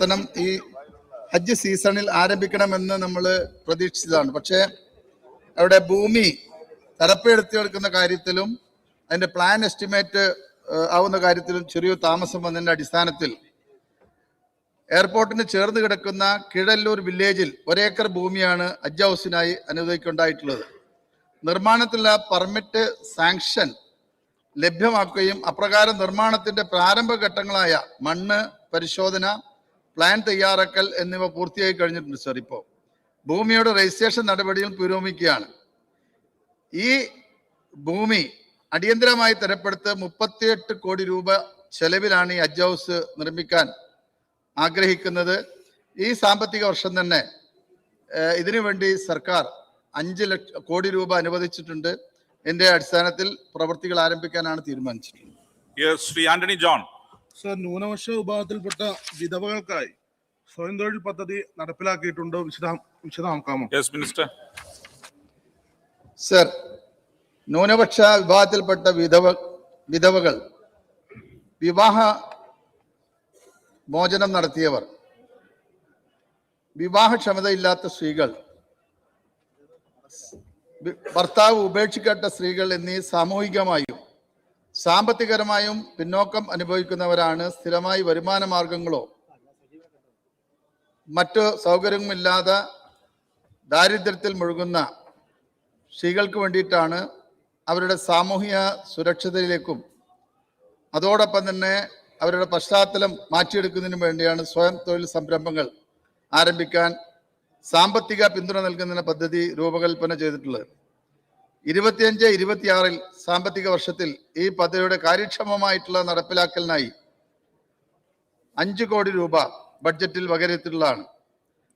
പ്രവർത്തനം ഈ ഹജ്ജ് സീസണിൽ ആരംഭിക്കണമെന്ന് നമ്മൾ പ്രതീക്ഷിച്ചതാണ്. പക്ഷേ അവിടെ ഭൂമി തരപ്പെടുത്തിയെടുക്കുന്ന കാര്യത്തിലും അതിന്റെ പ്ലാൻ എസ്റ്റിമേറ്റ് ആവുന്ന കാര്യത്തിലും ചെറിയ താമസം വന്നതിന്റെ അടിസ്ഥാനത്തിൽ എയർപോർട്ടിന് ചേർന്ന് കിടക്കുന്ന കിഴല്ലൂർ വില്ലേജിൽ ഒരേക്കർ ഭൂമിയാണ് ഹജ്ജ് ഹൗസിനായി അനുവദിക്കുണ്ടായിട്ടുള്ളത്. നിർമ്മാണത്തിലുള്ള പെർമിറ്റ് സാങ്ഷൻ ലഭ്യമാക്കുകയും അപ്രകാരം നിർമ്മാണത്തിന്റെ പ്രാരംഭ ഘട്ടങ്ങളായ മണ്ണ് പരിശോധന പ്ലാൻ തയ്യാറാക്കൽ എന്നിവ പൂർത്തിയായി കഴിഞ്ഞിട്ടുണ്ട് സർ ഇപ്പോൾ ഭൂമിയുടെ രജിസ്ട്രേഷൻ നടപടികൾ പുരോഗമിക്കുകയാണ്. ഈ ഭൂമി അടിയന്തരമായി തരപ്പെടുത്ത് മുപ്പത്തിയെട്ട് കോടി രൂപ ചെലവിലാണ് ഈ ഹജ്ജ് ഹൗസ് നിർമ്മിക്കാൻ ആഗ്രഹിക്കുന്നത്. ഈ സാമ്പത്തിക വർഷം തന്നെ ഇതിനുവേണ്ടി ഇതിനു വേണ്ടി സർക്കാർ അഞ്ച് ലക്ഷ കോടി രൂപ അനുവദിച്ചിട്ടുണ്ട്. ഇതിന്റെ അടിസ്ഥാനത്തിൽ പ്രവൃത്തികൾ ആരംഭിക്കാനാണ് തീരുമാനിച്ചിട്ടുള്ളത്. ശ്രീ ആന്റണി ജോൺ സർ ന്യൂനപക്ഷ വിഭാഗത്തിൽപ്പെട്ട വിധവകൾക്കായി സ്വയം തൊഴിൽ പദ്ധതി നടപ്പിലാക്കിയിട്ടുണ്ടോ. വിശദാ വിശദമാക്കാമോ? യെസ് മിനിസ്റ്റർ സർ ന്യൂനപക്ഷ വിഭാഗത്തിൽപ്പെട്ട വിധവ വിധവകൾ വിവാഹ മോചനം നടത്തിയവർ വിവാഹക്ഷമതയില്ലാത്ത സ്ത്രീകൾ ഭർത്താവ് ഉപേക്ഷിക്കപ്പെട്ട സ്ത്രീകൾ എന്നീ സാമൂഹികമായും സാമ്പത്തികപരമായും പിന്നോക്കം അനുഭവിക്കുന്നവരാണ് സ്ഥിരമായി വരുമാന മാർഗങ്ങളോ മറ്റു സൗകര്യവുമില്ലാതെ ദാരിദ്ര്യത്തിൽ മുഴുകുന്ന സ്ത്രീകൾക്ക് വേണ്ടിയിട്ടാണ് അവരുടെ സാമൂഹിക സുരക്ഷിതയിലേക്കും അതോടൊപ്പം തന്നെ അവരുടെ പശ്ചാത്തലം മാറ്റിയെടുക്കുന്നതിനു വേണ്ടിയാണ് സ്വയം തൊഴിൽ സംരംഭങ്ങൾ ആരംഭിക്കാൻ സാമ്പത്തിക പിന്തുണ നൽകുന്ന പദ്ധതി രൂപകൽപ്പന ചെയ്തിട്ടുള്ളത്. ഇരുപത്തിയഞ്ച് ഇരുപത്തിയാറിൽ സാമ്പത്തിക വർഷത്തിൽ ഈ പദ്ധതിയുടെ കാര്യക്ഷമമായിട്ടുള്ള നടപ്പിലാക്കലിനായി അഞ്ച് കോടി രൂപ ബഡ്ജറ്റിൽ വകരത്തിലുള്ളതാണ്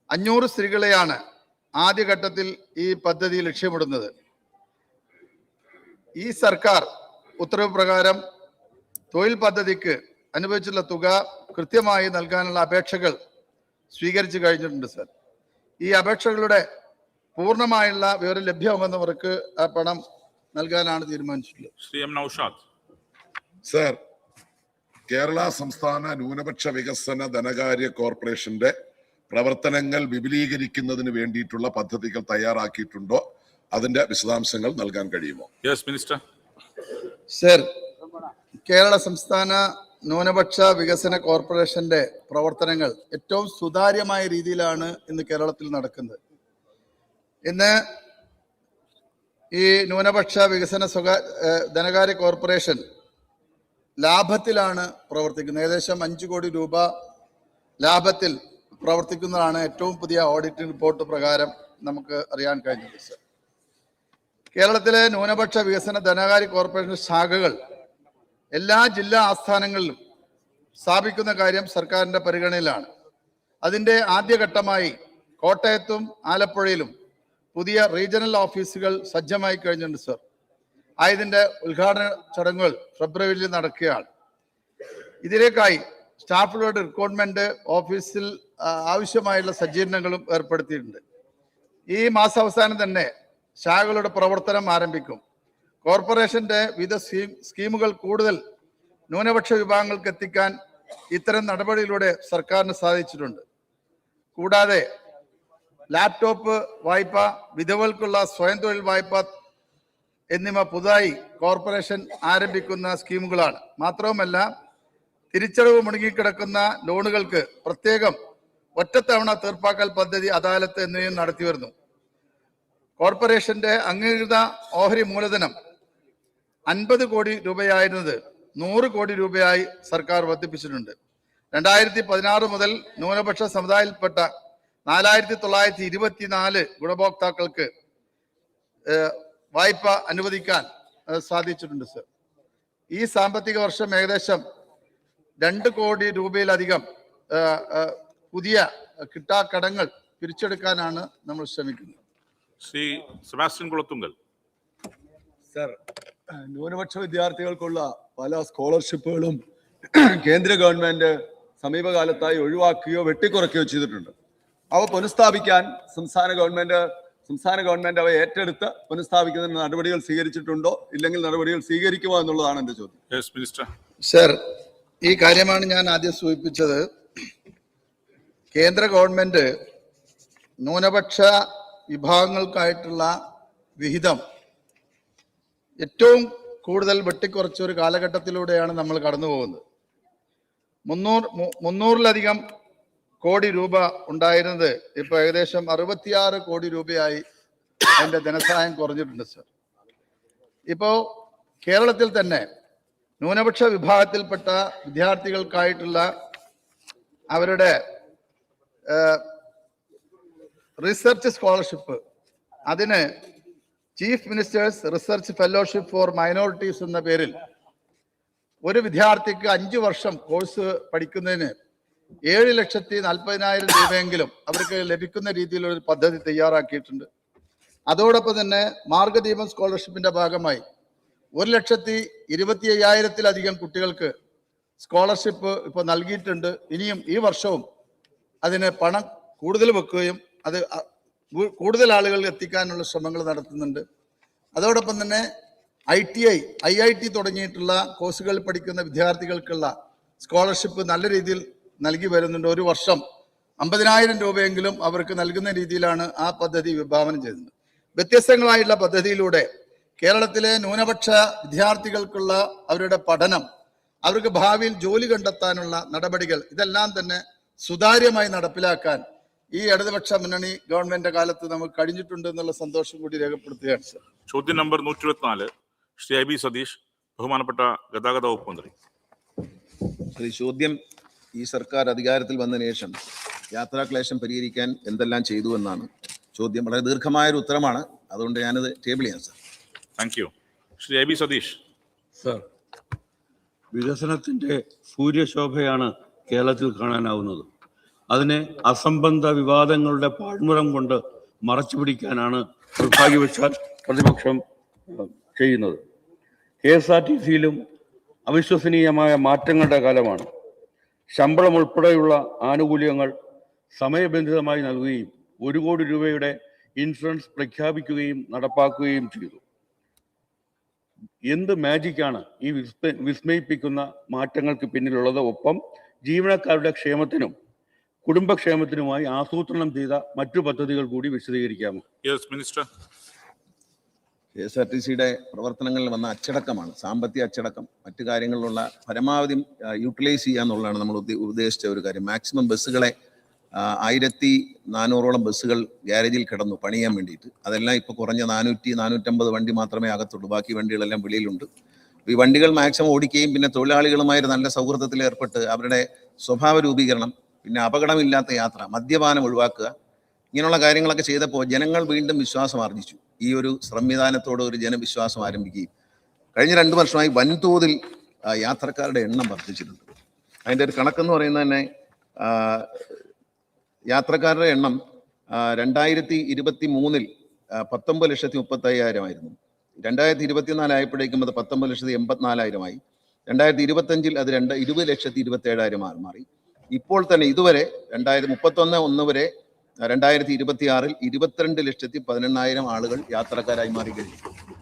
അഞ്ഞൂറ് സ്ത്രീകളെയാണ് ആദ്യഘട്ടത്തിൽ ഈ പദ്ധതി ലക്ഷ്യമിടുന്നത്. ഈ സർക്കാർ ഉത്തരവ് പ്രകാരം തൊഴിൽ പദ്ധതിക്ക് അനുവദിച്ചുള്ള തുക കൃത്യമായി നൽകാനുള്ള അപേക്ഷകൾ സ്വീകരിച്ചു കഴിഞ്ഞിട്ടുണ്ട് സർ. ഈ അപേക്ഷകളുടെ പൂർണമായുള്ള വിവരം ലഭ്യമാകുന്നവർക്ക് ആ പണം നൽകാനാണ് തീരുമാനിച്ചിട്ടുള്ളത്. ശ്രീ എം നൌഷാദ്. സർ കേരള സംസ്ഥാന ന്യൂനപക്ഷ വികസന ധനകാര്യ കോർപ്പറേഷന്റെ പ്രവർത്തനങ്ങൾ വിപുലീകരിക്കുന്നതിന് വേണ്ടിയിട്ടുള്ള പദ്ധതികൾ തയ്യാറാക്കിയിട്ടുണ്ടോ? അതിന്റെ വിശദാംശങ്ങൾ നൽകാൻ കഴിയുമോ? യെസ് മിനിസ്റ്റർ സർ കേരള സംസ്ഥാന ന്യൂനപക്ഷ വികസന കോർപ്പറേഷന്റെ പ്രവർത്തനങ്ങൾ ഏറ്റവും സുതാര്യമായ രീതിയിലാണ് ഇന്ന് കേരളത്തിൽ നടക്കുന്നത്. ഇന്ന് ഈ ന്യൂനപക്ഷ വികസന സ്വകാ ധനകാര്യ കോർപ്പറേഷൻ ലാഭത്തിലാണ് പ്രവർത്തിക്കുന്നത്. ഏകദേശം അഞ്ച് കോടി രൂപ ലാഭത്തിൽ പ്രവർത്തിക്കുന്നതാണ് ഏറ്റവും പുതിയ ഓഡിറ്റ് റിപ്പോർട്ട് പ്രകാരം നമുക്ക് അറിയാൻ കഴിഞ്ഞത് സർ. കേരളത്തിലെ ന്യൂനപക്ഷ വികസന ധനകാര്യ കോർപ്പറേഷൻ ശാഖകൾ എല്ലാ ജില്ലാ ആസ്ഥാനങ്ങളിലും സ്ഥാപിക്കുന്ന കാര്യം സർക്കാരിന്റെ പരിഗണനയിലാണ്. അതിന്റെ ആദ്യഘട്ടമായി കോട്ടയത്തും ആലപ്പുഴയിലും പുതിയ റീജിയണൽ ഓഫീസുകൾ സജ്ജമായി കഴിഞ്ഞിട്ടുണ്ട് സർ. ആയതിന്റെ ഉദ്ഘാടന ചടങ്ങുകൾ ഫെബ്രുവരിയിൽ നടക്കുകയാണ്. ഇതിലേക്കായി സ്റ്റാഫുകളുടെ റിക്രൂട്ട്മെന്റ് ഓഫീസിൽ ആവശ്യമായുള്ള സജ്ജീകരണങ്ങളും ഏർപ്പെടുത്തിയിട്ടുണ്ട്. ഈ മാസാവസാനം തന്നെ ശാഖകളുടെ പ്രവർത്തനം ആരംഭിക്കും. കോർപ്പറേഷന്റെ വിവിധ സ്കീം സ്കീമുകൾ കൂടുതൽ ന്യൂനപക്ഷ വിഭാഗങ്ങൾക്ക് എത്തിക്കാൻ ഇത്തരം നടപടിയിലൂടെ സർക്കാരിന് സാധിച്ചിട്ടുണ്ട്. കൂടാതെ ലാപ്ടോപ്പ് വായ്പ വിധവകൾക്കുള്ള സ്വയം തൊഴിൽ വായ്പ എന്നിവ പുതുതായി കോർപ്പറേഷൻ ആരംഭിക്കുന്ന സ്കീമുകളാണ്. മാത്രവുമല്ല തിരിച്ചടവ് മുടങ്ങിക്കിടക്കുന്ന ലോണുകൾക്ക് പ്രത്യേകം ഒറ്റത്തവണ തീർപ്പാക്കൽ പദ്ധതി അദാലത്ത് എന്നിവയും നടത്തിവരുന്നു. കോർപ്പറേഷന്റെ അംഗീകൃത ഓഹരി മൂലധനം അൻപത് കോടി രൂപയായിരുന്നത് നൂറ് കോടി രൂപയായി സർക്കാർ വർദ്ധിപ്പിച്ചിട്ടുണ്ട്. രണ്ടായിരത്തി പതിനാറ് മുതൽ ന്യൂനപക്ഷ സമുദായത്തിൽപ്പെട്ട നാലായിരത്തി തൊള്ളായിരത്തി ഇരുപത്തിനാല് ഗുണഭോക്താക്കൾക്ക് വായ്പ അനുവദിക്കാൻ സാധിച്ചിട്ടുണ്ട് സർ. ഈ സാമ്പത്തിക വർഷം ഏകദേശം രണ്ട് കോടി രൂപയിലധികം പുതിയ കിട്ടാക്കടങ്ങൾ പിരിച്ചെടുക്കാനാണ് നമ്മൾ ശ്രമിക്കുന്നത്. ശ്രീ സെബാസ്റ്റ്യൻ കുളത്തുങ്കൽ. സർ ന്യൂനപക്ഷ വിദ്യാർത്ഥികൾക്കുള്ള പല സ്കോളർഷിപ്പുകളും കേന്ദ്ര ഗവൺമെന്റ് സമീപകാലത്തായി ഒഴിവാക്കുകയോ വെട്ടിക്കുറയ്ക്കുകയോ ചെയ്തിട്ടുണ്ട്. അവ പുനഃസ്ഥാപിക്കാൻ സംസ്ഥാന ഗവൺമെന്റ് സംസ്ഥാന ഗവൺമെന്റ് അവ ഏറ്റെടുത്ത് പുനഃസ്ഥാപിക്കുന്നതിന് നടപടികൾ സ്വീകരിച്ചിട്ടുണ്ടോ? ഇല്ലെങ്കിൽ നടപടികൾ സ്വീകരിക്കുമോ എന്നുള്ളതാണ് എന്റെ ചോദ്യം. യെസ് മിനിസ്റ്റർ സർ ഈ കാര്യമാണ് ഞാൻ ആദ്യം സൂചിപ്പിച്ചത്. കേന്ദ്ര ഗവൺമെന്റ് ന്യൂനപക്ഷ വിഭാഗങ്ങൾക്കായിട്ടുള്ള വിഹിതം ഏറ്റവും കൂടുതൽ വെട്ടിക്കുറച്ച ഒരു കാലഘട്ടത്തിലൂടെയാണ് നമ്മൾ കടന്നു പോകുന്നത് മുന്നൂറ് മുന്നൂറിലധികം കോടി രൂപ ഉണ്ടായിരുന്നത് ഇപ്പൊ ഏകദേശം അറുപത്തിയാറ് കോടി രൂപയായി അതിന്റെ ധനസഹായം കുറഞ്ഞിട്ടുണ്ട് സർ ഇപ്പോ കേരളത്തിൽ തന്നെ ന്യൂനപക്ഷ വിഭാഗത്തിൽപ്പെട്ട വിദ്യാർത്ഥികൾക്കായിട്ടുള്ള അവരുടെ റിസർച്ച് സ്കോളർഷിപ്പ് അതിന് chief minister's research fellowship for minorities എന്ന പേരിൽ ഒരു വിദ്യാർത്ഥിക്ക് അഞ്ചു വർഷം കോഴ്സ് പഠിക്കുന്നതിന് ഏഴ് ലക്ഷത്തി നാൽപ്പതിനായിരം രൂപയെങ്കിലും അവർക്ക് ലഭിക്കുന്ന രീതിയിലുള്ള ഒരു പദ്ധതി തയ്യാറാക്കിയിട്ടുണ്ട്. അതോടൊപ്പം തന്നെ മാർഗദീപം സ്കോളർഷിപ്പിന്റെ ഭാഗമായി ഒരു ലക്ഷത്തി ഇരുപത്തി അയ്യായിരത്തിലധികം കുട്ടികൾക്ക് സ്കോളർഷിപ്പ് ഇപ്പോൾ നൽകിയിട്ടുണ്ട്. ഇനിയും ഈ വർഷവും അതിന് പണം കൂടുതൽ വെക്കുകയും അത് കൂടുതൽ ആളുകളിൽ എത്തിക്കാനുള്ള ശ്രമങ്ങൾ നടത്തുന്നുണ്ട്. അതോടൊപ്പം തന്നെ I T I I I T തുടങ്ങിയിട്ടുള്ള കോഴ്സുകളിൽ പഠിക്കുന്ന വിദ്യാർത്ഥികൾക്കുള്ള സ്കോളർഷിപ്പ് നല്ല രീതിയിൽ നൽകി വരുന്നുണ്ട്. ഒരു വർഷം അമ്പതിനായിരം രൂപയെങ്കിലും അവർക്ക് നൽകുന്ന രീതിയിലാണ് ആ പദ്ധതി വിഭാവനം ചെയ്യുന്നത് വ്യത്യസ്തങ്ങളായിട്ടുള്ള പദ്ധതിയിലൂടെ കേരളത്തിലെ ന്യൂനപക്ഷ വിദ്യാർത്ഥികൾക്കുള്ള അവരുടെ പഠനം അവർക്ക് ഭാവിയിൽ ജോലി കണ്ടെത്താനുള്ള നടപടികൾ ഇതെല്ലാം തന്നെ സുതാര്യമായി നടപ്പിലാക്കാൻ ഈ ഇടതുപക്ഷ മുന്നണി ഗവൺമെന്റ് കാലത്ത് നമുക്ക് കഴിഞ്ഞിട്ടുണ്ട് എന്നുള്ള സന്തോഷം കൂടി രേഖപ്പെടുത്തുകയാണ് സർ. ചോദ്യം നമ്പർ നൂറ്റി ഇരുപത്തിനാല് ശ്രീ ഐ ബി സതീഷ് ബഹുമാനപ്പെട്ട ഗതാഗത വകുപ്പ് മന്ത്രി. ചോദ്യം ഈ സർക്കാർ അധികാരത്തിൽ വന്ന ശേഷം യാത്രാക്ലേശം പരിഹരിക്കാൻ എന്തെല്ലാം ചെയ്തു എന്നാണ് ചോദ്യം. വളരെ ദീർഘമായ ഒരു ഉത്തരമാണ്. അതുകൊണ്ട് ഞാനത് ടേബിൾ ചെയ്യാം sir thank you Shri A B Satheesh. Sir വികസനത്തിന്റെ സൂര്യശോഭയാണ് കേരളത്തിൽ കാണാനാവുന്നത്. അതിനെ അസംബന്ധ വിവാദങ്ങളുടെ പാഴ്മുറം കൊണ്ട് മറച്ചു പിടിക്കാനാണ് നിർഭാഗ്യവശാൽ പ്രതിപക്ഷം ചെയ്യുന്നത്. കെ എസ് ആർ ടി സിയിലും അവിശ്വസനീയമായ മാറ്റങ്ങളുടെ കാലമാണ്. ശമ്പളം ഉൾപ്പെടെയുള്ള ആനുകൂല്യങ്ങൾ സമയബന്ധിതമായി നൽകുകയും ഒരു കോടി രൂപയുടെ ഇൻഷുറൻസ് പ്രഖ്യാപിക്കുകയും നടപ്പാക്കുകയും ചെയ്തു. എന്ത് മാജിക്കാണ് ഈ വിസ്മയിപ്പിക്കുന്ന മാറ്റങ്ങൾക്ക് പിന്നിലുള്ളത്? ഒപ്പം ജീവനക്കാരുടെ ക്ഷേമത്തിനും കുടുംബക്ഷേമത്തിനുമായി ആസൂത്രണം ചെയ്ത മറ്റു പദ്ധതികൾ കൂടി വിശദീകരിക്കാമോ? Minister K S R T സിയുടെ പ്രവർത്തനങ്ങളിൽ വന്ന അച്ചടക്കമാണ് സാമ്പത്തിക അച്ചടക്കം. മറ്റു കാര്യങ്ങളിലുള്ള പരമാവധി യൂട്ടിലൈസ് ചെയ്യുക എന്നുള്ളതാണ് നമ്മൾ ഉദ്ദേ- ഉദ്ദേശിച്ച ഒരു കാര്യം. മാക്സിമം ബസ്സുകളെ ആയിരത്തി നാനൂറോളം ബസ്സുകൾ ഗ്യാരേജിൽ കിടന്നു പണിയാൻ വേണ്ടിയിട്ട്. അതെല്ലാം ഇപ്പോൾ കുറഞ്ഞ നാനൂറ്റി നാനൂറ്റമ്പത് വണ്ടി മാത്രമേ അകത്തുള്ളൂ. ബാക്കി വണ്ടികളെല്ലാം വെളിയിലുണ്ട്. ഈ വണ്ടികൾ മാക്സിമം ഓടിക്കുകയും പിന്നെ തൊഴിലാളികളുമായി നല്ല സൗഹൃദത്തിൽ ഏർപ്പെട്ട് അവരുടെ സ്വഭാവ രൂപീകരണം പിന്നെ അപകടമില്ലാത്ത യാത്ര മദ്യപാനം ഒഴിവാക്കുക ഇങ്ങനെയുള്ള കാര്യങ്ങളൊക്കെ ചെയ്തപ്പോൾ ജനങ്ങൾ വീണ്ടും വിശ്വാസം ആർജിച്ചു. ഈ ഒരു സംവിധാനത്തോട് ഒരു ജനവിശ്വാസം ആരംഭിക്കുകയും കഴിഞ്ഞ രണ്ട് വർഷമായി വൻതോതിൽ യാത്രക്കാരുടെ എണ്ണം വർദ്ധിച്ചിട്ടുണ്ട്. അതിന്റെ ഒരു കണക്കെന്ന് പറയുന്നത് തന്നെ യാത്രക്കാരുടെ എണ്ണം രണ്ടായിരത്തി ഇരുപത്തി മൂന്നിൽ പത്തൊമ്പത് ലക്ഷത്തി മുപ്പത്തി അയ്യായിരമായിരുന്നു രണ്ടായിരത്തി ഇരുപത്തിനാല് ആയപ്പോഴേക്കും അത് പത്തൊമ്പത് ലക്ഷത്തി എൺപത്തിനാലായിരമായി രണ്ടായിരത്തി ഇരുപത്തഞ്ചിൽ അത് രണ്ട് ഇരുപത് ലക്ഷത്തി ഇരുപത്തി ഏഴായിരം മാറി. ഇപ്പോൾ തന്നെ ഇതുവരെ രണ്ടായിരത്തി മുപ്പത്തൊന്ന് ഒന്ന് വരെ രണ്ടായിരത്തി ഇരുപത്തി ആറിൽ ഇരുപത്തിരണ്ട് ലക്ഷത്തി പതിനെണ്ണായിരം ആളുകൾ യാത്രക്കാരായി മാറി കഴിഞ്ഞു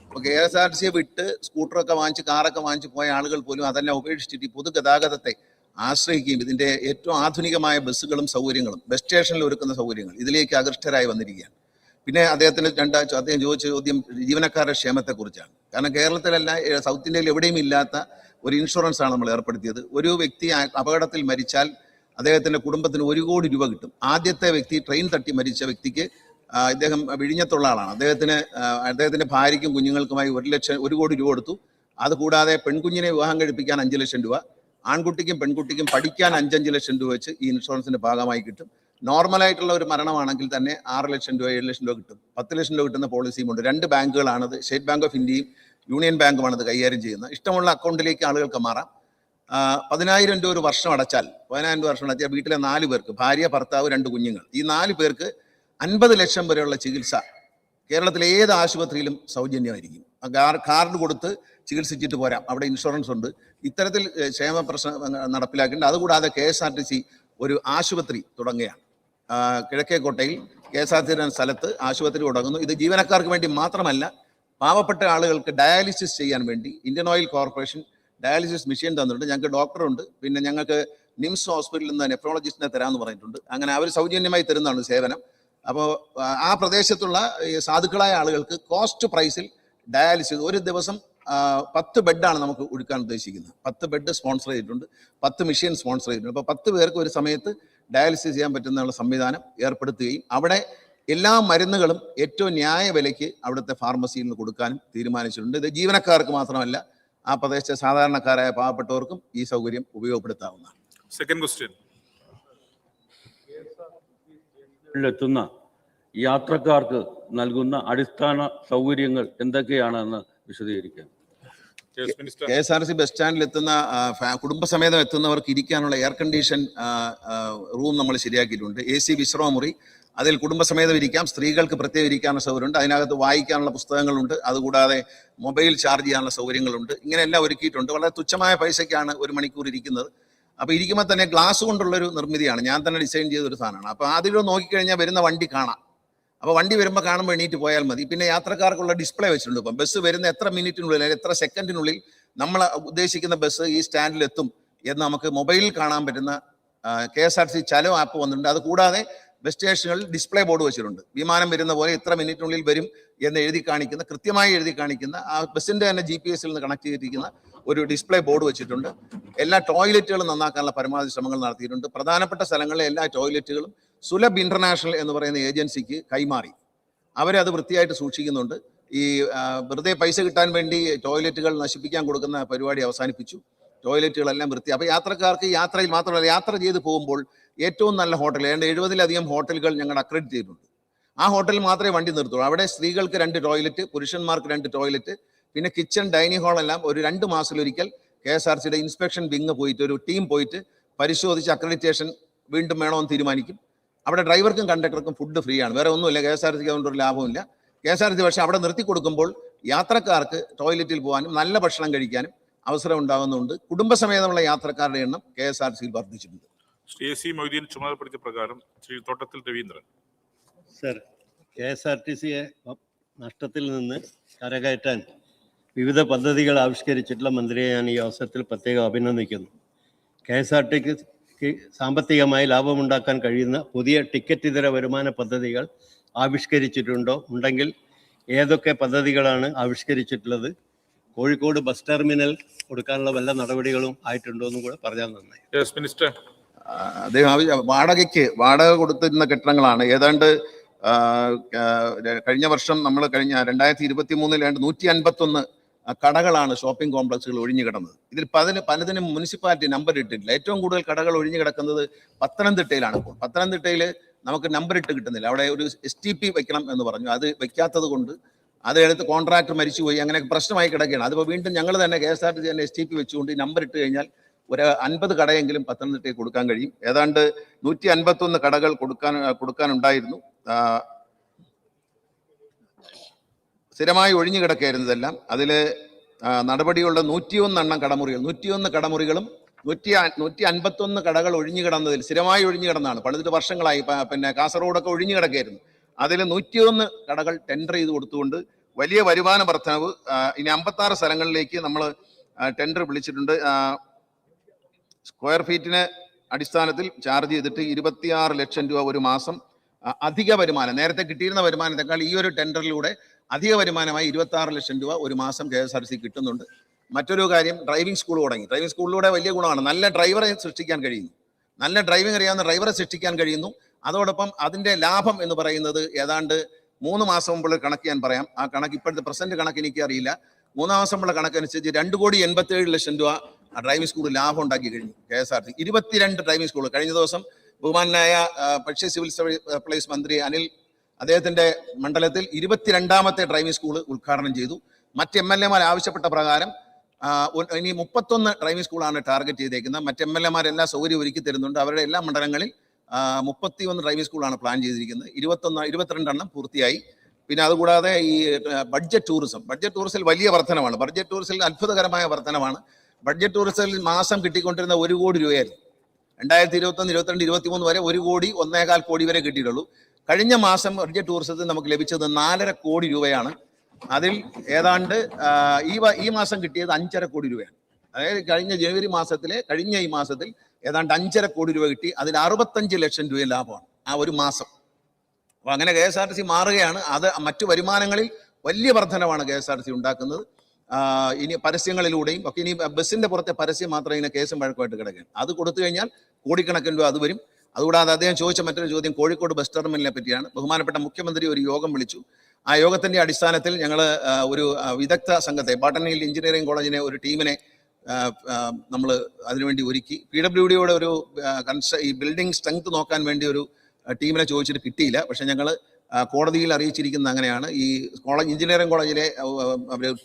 അപ്പൊ കെ എസ് ആർ സിയെ വിട്ട് സ്കൂട്ടറൊക്കെ വാങ്ങിച്ച് കാറൊക്കെ വാങ്ങിച്ച് പോയ ആളുകൾ പോലും അതെല്ലാം ഉപേക്ഷിച്ചിട്ട് ഈ പൊതുഗതാഗതത്തെ ആശ്രയിക്കുകയും ഇതിന്റെ ഏറ്റവും ആധുനികമായ ബസ്സുകളും സൗകര്യങ്ങളും ബസ് സ്റ്റേഷനിൽ ഒരുക്കുന്ന സൗകര്യങ്ങൾ ഇതിലേക്ക് ആകൃഷ്ടരായി വന്നിരിക്കുകയാണ്. പിന്നെ അദ്ദേഹത്തിന് രണ്ടാഴ്ച അദ്ദേഹം ചോദിച്ച ചോദ്യം ജീവനക്കാരുടെ ക്ഷേമത്തെക്കുറിച്ചാണ്. കാരണം കേരളത്തിലല്ല സൗത്ത് ഇന്ത്യയിൽ എവിടെയും ഇല്ലാത്ത ഒരു ഇൻഷുറൻസ് ആണ് നമ്മൾ ഏർപ്പെടുത്തിയത്. ഒരു വ്യക്തി അപകടത്തിൽ മരിച്ചാൽ അദ്ദേഹത്തിന്റെ കുടുംബത്തിന് ഒരു കോടി രൂപ കിട്ടും. ആദ്യത്തെ വ്യക്തി ട്രെയിൻ തട്ടി മരിച്ച വ്യക്തിക്ക് ഇദ്ദേഹം വിഴിഞ്ഞത്തുള്ള ആളാണ് അദ്ദേഹത്തിന് അദ്ദേഹത്തിന്റെ ഭാര്യയ്ക്കും കുഞ്ഞുങ്ങൾക്കുമായി ഒരു ലക്ഷം ഒരു കോടി രൂപ കൊടുത്തു. അതുകൂടാതെ പെൺകുഞ്ഞിനെ വിവാഹം കഴിപ്പിക്കാൻ അഞ്ച് ലക്ഷം രൂപ ആൺകുട്ടിക്കും പെൺകുട്ടിക്കും പഠിക്കാൻ അഞ്ചഞ്ച് ലക്ഷം രൂപ വെച്ച് ഈ ഇൻഷുറൻസിന്റെ ഭാഗമായി കിട്ടും. നോർമലായിട്ടുള്ള ഒരു മരണമാണെങ്കിൽ തന്നെ ആറ് ലക്ഷം രൂപ ഏഴ് ലക്ഷം രൂപ കിട്ടും. പത്ത് ലക്ഷം രൂപ കിട്ടുന്ന പോളിസിയും ഉണ്ട് രണ്ട് ബാങ്കുകളാണത്. സ്റ്റേറ്റ് ബാങ്ക് ഓഫ് ഇന്ത്യയും യൂണിയൻ ബാങ്കുമാണത് കൈകാര്യം ചെയ്യുന്നത്. ഇഷ്ടമുള്ള അക്കൗണ്ടിലേക്ക് ആളുകൾക്ക് മാറാം. പതിനായിരം രൂപ ഒരു വർഷം അടച്ചാൽ പതിനായിരം രൂപ വർഷം അടച്ചാൽ വീട്ടിലെ നാല് പേർക്ക് ഭാര്യ ഭർത്താവ് രണ്ട് കുഞ്ഞുങ്ങൾ ഈ നാല് പേർക്ക് അൻപത് ലക്ഷം വരെയുള്ള ചികിത്സ കേരളത്തിലെ ഏത് ആശുപത്രിയിലും സൗജന്യമായിരിക്കും. കാർഡ് കൊടുത്ത് ചികിത്സിച്ചിട്ട് പോരാം. അവിടെ ഇൻഷുറൻസ് ഉണ്ട്. ഇത്തരത്തിൽ ക്ഷേമ പ്രശ്നം നടപ്പിലാക്കിയിട്ടുണ്ട് അതുകൂടാതെ K S R T C ഒരു ആശുപത്രി തുടങ്ങുകയാണ്. കിഴക്കേക്കോട്ടയിൽ K S R T C സ്ഥലത്ത് ആശുപത്രി തുടങ്ങുന്നു. ഇത് ജീവനക്കാർക്ക് വേണ്ടി മാത്രമല്ല പാവപ്പെട്ട ആളുകൾക്ക് ഡയാലിസിസ് ചെയ്യാൻ വേണ്ടി Indian Oil Corporation dialysis machine തന്നിട്ടുണ്ട്. ഞങ്ങൾക്ക് ഡോക്ടറുണ്ട്. പിന്നെ ഞങ്ങൾക്ക് നിംസ് ഹോസ്പിറ്റലിൽ നിന്ന് നെഫ്രോളജിസ്റ്റിനെ തരാമെന്ന് പറഞ്ഞിട്ടുണ്ട്. അങ്ങനെ അവർ സൗജന്യമായി തരുന്നതാണ് സേവനം. അപ്പോൾ ആ പ്രദേശത്തുള്ള സാധുക്കളായ ആളുകൾക്ക് കോസ്റ്റ് പ്രൈസിൽ ഡയാലിസിസ് ഒരു ദിവസം പത്ത് ബെഡാണ് നമുക്ക് ഒഴുക്കാൻ ഉദ്ദേശിക്കുന്നത്. പത്ത് ബെഡ് സ്പോൺസർ ചെയ്തിട്ടുണ്ട്. പത്ത് മെഷീൻ സ്പോൺസർ ചെയ്തിട്ടുണ്ട്. അപ്പോൾ പത്ത് പേർക്ക് ഒരു സമയത്ത് ഡയാലിസിസ് ചെയ്യാൻ പറ്റുന്ന സംവിധാനം ഏർപ്പെടുത്തുകയും അവിടെ എല്ലാ മരുന്നുകളും ഏറ്റവും ന്യായ വിലയ്ക്ക് അവിടുത്തെ ഫാർമസിയിൽ നിന്ന് കൊടുക്കാനും തീരുമാനിച്ചിട്ടുണ്ട്. ഇത് ജീവനക്കാർക്ക് മാത്രമല്ല ആ പ്രദേശത്തെ സാധാരണക്കാരായ പാവപ്പെട്ടവർക്കും ഈ സൗകര്യം ഉപയോഗപ്പെടുത്താവുന്നതാണ്. സെക്കൻഡ് ക്വസ്റ്റ്യൻ എത്തുന്ന യാത്രക്കാർക്ക് നൽകുന്ന അടിസ്ഥാന സൗകര്യങ്ങൾ എന്തൊക്കെയാണെന്ന് വിശദീകരിക്കാം. K S R C bus സ്റ്റാൻഡിൽ എത്തുന്ന കുടുംബസമേതം എത്തുന്നവർക്ക് ഇരിക്കാനുള്ള എയർ കണ്ടീഷൻ റൂം നമ്മൾ ശരിയാക്കിയിട്ടുണ്ട്. എ സി വിശ്രമമുറി അതിൽ കുടുംബസമേതം ഇരിക്കാം സ്ത്രീകൾക്ക് പ്രത്യേകം ഇരിക്കാനുള്ള സൗകര്യമുണ്ട് അതിനകത്ത് വായിക്കാനുള്ള പുസ്തകങ്ങളുണ്ട് അതുകൂടാതെ മൊബൈൽ ചാർജ് ചെയ്യാനുള്ള സൗകര്യങ്ങളുണ്ട്. ഇങ്ങനെയെല്ലാം ഒരുക്കിയിട്ടുണ്ട്. വളരെ തുച്ഛമായ പൈസയ്ക്കാണ് ഒരു മണിക്കൂർ ഇരിക്കുന്നത്. അപ്പോൾ ഇരിക്കുമ്പോൾ തന്നെ ഗ്ലാസ് കൊണ്ടുള്ളൊരു നിർമ്മിതിയാണ്. ഞാൻ തന്നെ ഡിസൈൻ ചെയ്ത ഒരു സാധനമാണ്. അപ്പോൾ ആദ്യം നോക്കിക്കഴിഞ്ഞാൽ വരുന്ന വണ്ടി കാണാം. അപ്പോൾ വണ്ടി വരുമ്പോൾ കാണുമ്പോൾ എണീറ്റ് പോയാൽ മതി. പിന്നെ യാത്രക്കാർക്കുള്ള ഡിസ്പ്ലേ വെച്ചിട്ടുണ്ട് ഇപ്പം. ബസ് വരുന്ന എത്ര മിനിറ്റിനുള്ളിൽ അല്ലെങ്കിൽ എത്ര സെക്കൻഡിനുള്ളിൽ നമ്മൾ ഉദ്ദേശിക്കുന്ന ബസ് ഈ സ്റ്റാൻഡിൽ എത്തും എന്ന് നമുക്ക് മൊബൈലിൽ കാണാൻ പറ്റുന്ന K S R C Chalo app വന്നിട്ടുണ്ട്. അത് കൂടാതെ ബസ് സ്റ്റേഷനുകളിൽ ഡിസ്പ്ലേ ബോർഡ് വെച്ചിട്ടുണ്ട്. വിമാനം വരുന്ന പോലെ ഇത്ര മിനിറ്റിനുള്ളിൽ വരും എന്ന് എഴുതി കാണിക്കുന്ന കൃത്യമായി എഴുതി കാണിക്കുന്ന ആ ബസ്സിന്റെ തന്നെ ജി പി എസിൽ നിന്ന് കണക്ട് ചെയ്തിരിക്കുന്ന ഒരു ഡിസ്പ്ലേ ബോർഡ് വെച്ചിട്ടുണ്ട്. എല്ലാ ടോയ്ലറ്റുകളും നന്നാക്കാനുള്ള പരമാവധി ശ്രമങ്ങൾ നടത്തിയിട്ടുണ്ട്. പ്രധാനപ്പെട്ട സ്ഥലങ്ങളിലെ എല്ലാ ടോയ്ലറ്റുകളും സുലഭ് ഇന്റർനാഷണൽ എന്ന് പറയുന്ന ഏജൻസിക്ക് കൈമാറി. അവരത് വൃത്തിയായിട്ട് സൂക്ഷിക്കുന്നുണ്ട്. ഈ വെറുതെ പൈസ കിട്ടാൻ വേണ്ടി ടോയ്ലറ്റുകൾ നശിപ്പിക്കാൻ കൊടുക്കുന്ന പരിപാടി അവസാനിപ്പിച്ചു. ടോയ്ലറ്റുകളെല്ലാം വൃത്തി. അപ്പോൾ യാത്രക്കാർക്ക് യാത്രയിൽ മാത്രമല്ല യാത്ര ചെയ്ത് പോകുമ്പോൾ ഏറ്റവും നല്ല ഹോട്ടൽ ഏതാണ്ട് എഴുപതിലധികം ഹോട്ടലുകൾ ഞങ്ങൾ അക്രഡിറ്റ് ചെയ്തിട്ടുണ്ട്. ആ ഹോട്ടലിൽ മാത്രമേ വണ്ടി നിർത്തുള്ളൂ. അവിടെ സ്ത്രീകൾക്ക് രണ്ട് ടോയ്ലറ്റ് പുരുഷന്മാർക്ക് രണ്ട് ടോയ്ലറ്റ് പിന്നെ കിച്ചൺ ഡൈനിങ് ഹാൾ എല്ലാം ഒരു രണ്ട് മാസത്തിലൊരിക്കൽ കെ എസ് ആർ സിയുടെ ഇൻസ്പെക്ഷൻ വിങ് പോയിട്ട് ഒരു ടീം പോയിട്ട് പരിശോധിച്ച് അക്രഡിറ്റേഷൻ വീണ്ടും വേണമെന്ന് തീരുമാനിക്കും. അവിടെ ഡ്രൈവർക്കും കണ്ടക്ടർക്കും ഫുഡ് ഫ്രീ ആണ് വേറെ ഒന്നുമില്ല കെ എസ് ആർ സിക്ക് അതുകൊണ്ട് ഒരു ലാഭമില്ല കെ എസ് ആർ സി പക്ഷേ അവിടെ നിർത്തി കൊടുക്കുമ്പോൾ യാത്രക്കാർക്ക് ടോയ്ലറ്റിൽ പോകാനും നല്ല ഭക്ഷണം കഴിക്കാനും അവസരം ഉണ്ടാകുന്നുണ്ട്. കുടുംബസമേതമുള്ള യാത്രക്കാരുടെ എണ്ണം കെ എസ് ആർ സിയിൽ വർദ്ധിച്ചിട്ടുണ്ട്. ശ്രീ എ സി മൊയ്തീൻ ചുമതലപ്പെടുത്തിയ പ്രകാരം Shri Thottathil Raveendran. Sir K S R T സിയെ നഷ്ടത്തിൽ നിന്ന് കരകയറ്റാൻ വിവിധ പദ്ധതികൾ ആവിഷ്കരിച്ചിട്ടുള്ള മന്ത്രിയെ ഞാൻ ഈ അവസരത്തിൽ പ്രത്യേകം അഭിനന്ദിക്കുന്നു. കെ എസ് ആർ ടിക്ക് സാമ്പത്തികമായി ലാഭമുണ്ടാക്കാൻ കഴിയുന്ന പുതിയ ടിക്കറ്റ് ഇതര വരുമാന പദ്ധതികൾ ആവിഷ്കരിച്ചിട്ടുണ്ടോ? ഉണ്ടെങ്കിൽ ഏതൊക്കെ പദ്ധതികളാണ് ആവിഷ്കരിച്ചിട്ടുള്ളത്? കോഴിക്കോട് ബസ് ടെർമിനൽ കൊടുക്കാനുള്ള വല്ല നടപടികളും ആയിട്ടുണ്ടോ എന്നും കൂടെ പറഞ്ഞാൽ നന്നായി. യെസ് മിനിസ്റ്റർ അദ്ദേഹം ആവശ്യം വാടകയ്ക്ക് വാടക കൊടുത്തിരുന്ന കെട്ടിടങ്ങളാണ്. ഏതാണ്ട് കഴിഞ്ഞ വർഷം നമ്മൾ കഴിഞ്ഞ രണ്ടായിരത്തി ഇരുപത്തി മൂന്നിൽ ഏതാണ്ട് നൂറ്റി അൻപത്തൊന്ന് കടകളാണ് ഷോപ്പിംഗ് കോംപ്ലക്സുകൾ ഒഴിഞ്ഞു കിടന്നത്. ഇതിൽ പതിന് പലതിനും മുനിസിപ്പാലിറ്റി നമ്പർ ഇട്ടിട്ടില്ല. ഏറ്റവും കൂടുതൽ കടകൾ ഒഴിഞ്ഞു കിടക്കുന്നത് പത്തനംതിട്ടയിലാണ് ഇപ്പോൾ. പത്തനംതിട്ടയിൽ നമുക്ക് നമ്പർ ഇട്ട് കിട്ടുന്നില്ല. അവിടെ ഒരു എസ് ടി പി വെക്കണം എന്ന് പറഞ്ഞു. അത് വെക്കാത്തത് കൊണ്ട് അത് എടുത്ത് കോൺട്രാക്ടർ മരിച്ചുപോയി അങ്ങനെ പ്രശ്നമായി കിടക്കുകയാണ്. അതിപ്പോൾ വീണ്ടും ഞങ്ങൾ തന്നെ K S R T C തന്നെ എസ് ടി പി വെച്ചുകൊണ്ട് നമ്പർ ഇട്ട് കഴിഞ്ഞാൽ ഒരു അൻപത് കടയെങ്കിലും പത്തനംതിട്ടയിൽ കൊടുക്കാൻ കഴിയും. ഏതാണ്ട് നൂറ്റി അൻപത്തൊന്ന് കടകൾ കൊടുക്കാൻ കൊടുക്കാനുണ്ടായിരുന്നു സ്ഥിരമായി ഒഴിഞ്ഞു കിടക്കായിരുന്നതെല്ലാം അതിൽ നടപടിയുള്ള നൂറ്റിയൊന്നെണ്ണം കടമുറികൾ നൂറ്റിയൊന്ന് കടമുറികളും നൂറ്റി നൂറ്റി അൻപത്തൊന്ന് കടകൾ ഒഴിഞ്ഞു കിടന്നതിൽ സ്ഥിരമായി ഒഴിഞ്ഞു കിടന്നാണ് പണിതിട്ട് വർഷങ്ങളായി. പിന്നെ കാസർഗോഡൊക്കെ ഒഴിഞ്ഞു കിടക്കായിരുന്നു അതിൽ നൂറ്റിയൊന്ന് കടകൾ ടെൻഡർ ചെയ്ത് കൊടുത്തുകൊണ്ട് വലിയ വരുമാന വർധനവ് ഇനി അമ്പത്താറ് സ്ഥലങ്ങളിലേക്ക് നമ്മൾ ടെൻഡർ വിളിച്ചിട്ടുണ്ട്. സ്ക്വയർ ഫീറ്റിന് അടിസ്ഥാനത്തിൽ ചാർജ് ചെയ്തിട്ട് ഇരുപത്തിയാറ് ലക്ഷം രൂപ ഒരു മാസം അധിക വരുമാനം നേരത്തെ കിട്ടിയിരുന്ന വരുമാനത്തെക്കാൾ ഈ ഒരു ടെൻഡറിലൂടെ അധിക വരുമാനമായി ഇരുപത്തി ലക്ഷം രൂപ ഒരു മാസം കെ എസ് ആർ സി കിട്ടുന്നുണ്ട്. മറ്റൊരു കാര്യം ഡ്രൈവിംഗ് സ്കൂൾ തുടങ്ങി. ഡ്രൈവിംഗ് സ്കൂളിലൂടെ വലിയ ഗുണമാണ്. നല്ല ഡ്രൈവറെ സൃഷ്ടിക്കാൻ കഴിയുന്നു. നല്ല ഡ്രൈവിംഗ് അറിയാവുന്ന ഡ്രൈവറെ സൃഷ്ടിക്കാൻ കഴിയുന്നു. അതോടൊപ്പം അതിന്റെ ലാഭം എന്ന് പറയുന്നത് ഏതാണ്ട് മൂന്ന് മാസം മുമ്പുള്ള കണക്ക് ഞാൻ പറയാം. ആ കണക്ക് ഇപ്പോഴത്തെ പ്രസന്റ് കണക്ക് എനിക്ക് അറിയില്ല. മൂന്നാം മാസമുള്ള കണക്കനുസരിച്ച് രണ്ട് കോടി എൺപത്തേഴ് ലക്ഷം രൂപ ആ ഡ്രൈവിംഗ് സ്കൂൾ ലാഭം ഉണ്ടാക്കി കഴിഞ്ഞു കെ എസ് ആർ ടി ഇരുപത്തിരണ്ട് ഡ്രൈവിംഗ് സ്കൂൾ കഴിഞ്ഞ ദിവസം ബഹുമാനായ പക്ഷേ സിവിൽ സപ്ലൈസ് മന്ത്രി അനിൽ അദ്ദേഹത്തിന്റെ മണ്ഡലത്തിൽ ഇരുപത്തിരണ്ടാമത്തെ ഡ്രൈവിംഗ് സ്കൂൾ ഉദ്ഘാടനം ചെയ്തു. മറ്റ് എം എൽ എമാർ ആവശ്യപ്പെട്ട പ്രകാരം ഇനി മുപ്പത്തൊന്ന് ഡ്രൈവിംഗ് സ്കൂളാണ് ടാർഗറ്റ് ചെയ്തേക്കുന്നത്. മറ്റ് എം എൽ എമാർ എല്ലാ സൗകര്യം ഒരുക്കി തരുന്നുണ്ട്. അവരുടെ എല്ലാ മണ്ഡലങ്ങളിൽ മുപ്പത്തി ഒന്ന് ഡ്രൈവിംഗ് സ്കൂളാണ് പ്ലാൻ ചെയ്തിരിക്കുന്നത്. ഇരുപത്തൊന്ന് ഇരുപത്തിരണ്ടെണ്ണം പൂർത്തിയായി. പിന്നെ അതുകൂടാതെ ഈ ബഡ്ജറ്റ് ടൂറിസം ബഡ്ജറ്റ് ടൂറിസത്തിൽ വലിയ വർധനമാണ് ബഡ്ജറ്റ് ടൂറിസത്തിൽ അത്ഭുതകരമായ വർധനമാണ് ബഡ്ജറ്റ് ടൂറിസത്തിൽ മാസം കിട്ടിക്കൊണ്ടിരുന്ന ഒരു കോടി രൂപയായിരുന്നു. രണ്ടായിരത്തി ഇരുപത്തൊന്ന് ഇരുപത്തിരണ്ട് ഇരുപത്തി മൂന്ന് വരെ ഒരു കോടി ഒന്നേകാൽ കോടി വരെ കിട്ടിയിട്ടുള്ളൂ. കഴിഞ്ഞ മാസം ബഡ്ജറ്റ് ടൂറിസത്തിൽ നമുക്ക് ലഭിച്ചത് നാലര കോടി രൂപയാണ്. അതിൽ ഏതാണ്ട് ഈ ഈ മാസം കിട്ടിയത് അഞ്ചര കോടി രൂപയാണ്. അതായത് കഴിഞ്ഞ ജനുവരി മാസത്തിലെ കഴിഞ്ഞ ഈ മാസത്തിൽ ഏതാണ്ട് അഞ്ചര കോടി രൂപ കിട്ടി. അതിൽ അറുപത്തഞ്ച് ലക്ഷം രൂപ ലാഭമാണ് ആ ഒരു മാസം. അപ്പൊ അങ്ങനെ K S R T C മാറുകയാണ്. അത് മറ്റു വരുമാനങ്ങളിൽ വലിയ വർധനമാണ് K S R T C ഉണ്ടാക്കുന്നത്. ഇനി പരസ്യങ്ങളിലൂടെയും ഒക്കെ ഇനി ബസ്സിന്റെ പുറത്തെ പരസ്യം മാത്രം ഇങ്ങനെ കേസും വഴക്കമായിട്ട് കിടക്കുകയാണ്. അത് കൊടുത്തു കഴിഞ്ഞാൽ കോടിക്കണക്കിന് രൂപ അത് വരും. അതുകൂടാതെ അദ്ദേഹം ചോദിച്ച മറ്റൊരു ചോദ്യം കോഴിക്കോട് ബസ് ടെർമിനലിനെ പറ്റിയാണ്. ബഹുമാനപ്പെട്ട മുഖ്യമന്ത്രി ഒരു യോഗം വിളിച്ചു. ആ യോഗത്തിന്റെ അടിസ്ഥാനത്തിൽ ഞങ്ങൾ ഒരു വിദഗ്ധ സംഘത്തെ ബാട്ടനിയിൽ എഞ്ചിനീയറിംഗ് കോളേജിനെ ഒരു ടീമിനെ നമ്മൾ അതിനുവേണ്ടി ഒരുക്കി. പി ഡബ്ല്യു ഡിയുടെ ഒരു കൺസ്ട്ര ഈ ബിൽഡിംഗ് സ്ട്രെങ്ത് നോക്കാൻ വേണ്ടി ഒരു ടീമിനെ ചോദിച്ചിട്ട് കിട്ടിയില്ല. പക്ഷെ ഞങ്ങൾ കോടതിയിൽ അറിയിച്ചിരിക്കുന്നത് അങ്ങനെയാണ്. ഈ കോളേജ് എഞ്ചിനീയറിംഗ് കോളേജിലെ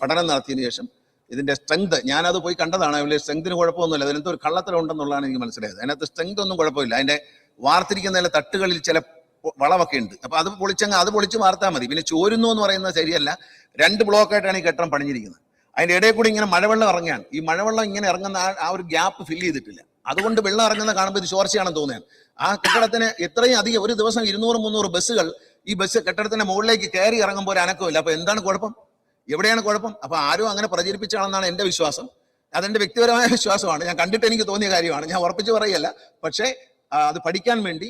പഠനം നടത്തിയതിനു ശേഷം ഇതിന്റെ സ്ട്രെങ്ത് ഞാനത് പോയി കണ്ടതാണ്. അതിൽ സ്ട്രെങ്തിന് കുഴപ്പമൊന്നുമില്ല. അതിനകത്ത് ഒരു കള്ളത്തരം ഉണ്ടെന്നുള്ളതാണ് എനിക്ക് മനസ്സിലായത്. അതിനകത്ത് സ്ട്രെങ്ത് ഒന്നും കുഴപ്പമില്ല. അതിന്റെ വാർത്തിരിക്കുന്നതിലെ തട്ടുകളിൽ ചില വളവൊക്കെ ഉണ്ട് അപ്പൊ അത് പൊളിച്ചങ്ങ് അത് പൊളിച്ച് വാർത്താൽ മതി. പിന്നെ ചോരുന്നു എന്ന് പറയുന്നത് ശരിയല്ല. രണ്ട് ബ്ലോക്കായിട്ടാണ് ഈ കെട്ടിടം പണിഞ്ഞിരിക്കുന്നത്. അതിന്റെ ഇടയിൽ കൂടി ഇങ്ങനെ മഴവെള്ളം ഇറങ്ങുകയാണ് ഈ മഴവെള്ളം ഇങ്ങനെ ഇറങ്ങുന്ന ആ- ആ ഒരു ഗ്യാപ്പ് ഫില്ല് ചെയ്തിട്ടില്ല. അതുകൊണ്ട് വെള്ളം ഇറങ്ങുന്ന കാണുമ്പോൾ ഇത് ചോർച്ചയാണെന്ന് തോന്നിയത് ആ കെട്ടിടത്തിന് എത്രയും അധികം ഒരു ദിവസം ഇരുന്നൂറ് മുന്നൂറ് ബസ്സുകൾ ഈ ബസ് കെട്ടിടത്തിന്റെ മുകളിലേക്ക് കയറി ഇറങ്ങുമ്പോൾ ഒരു അനക്കമില്ല അപ്പൊ എന്താണ് കുഴപ്പം? എവിടെയാണ് കുഴപ്പം? അപ്പൊ ആരും അങ്ങനെ പ്രചരിപ്പിച്ചാണെന്നാണ് എന്റെ വിശ്വാസം. അതെന്റെ വ്യക്തിപരമായ വിശ്വാസമാണ്. ഞാൻ കണ്ടിട്ട് എനിക്ക് തോന്നിയ കാര്യമാണ്. ഞാൻ ഉറപ്പിച്ച് പറയല്ല പക്ഷേ അത് പഠിക്കാൻ വേണ്ടി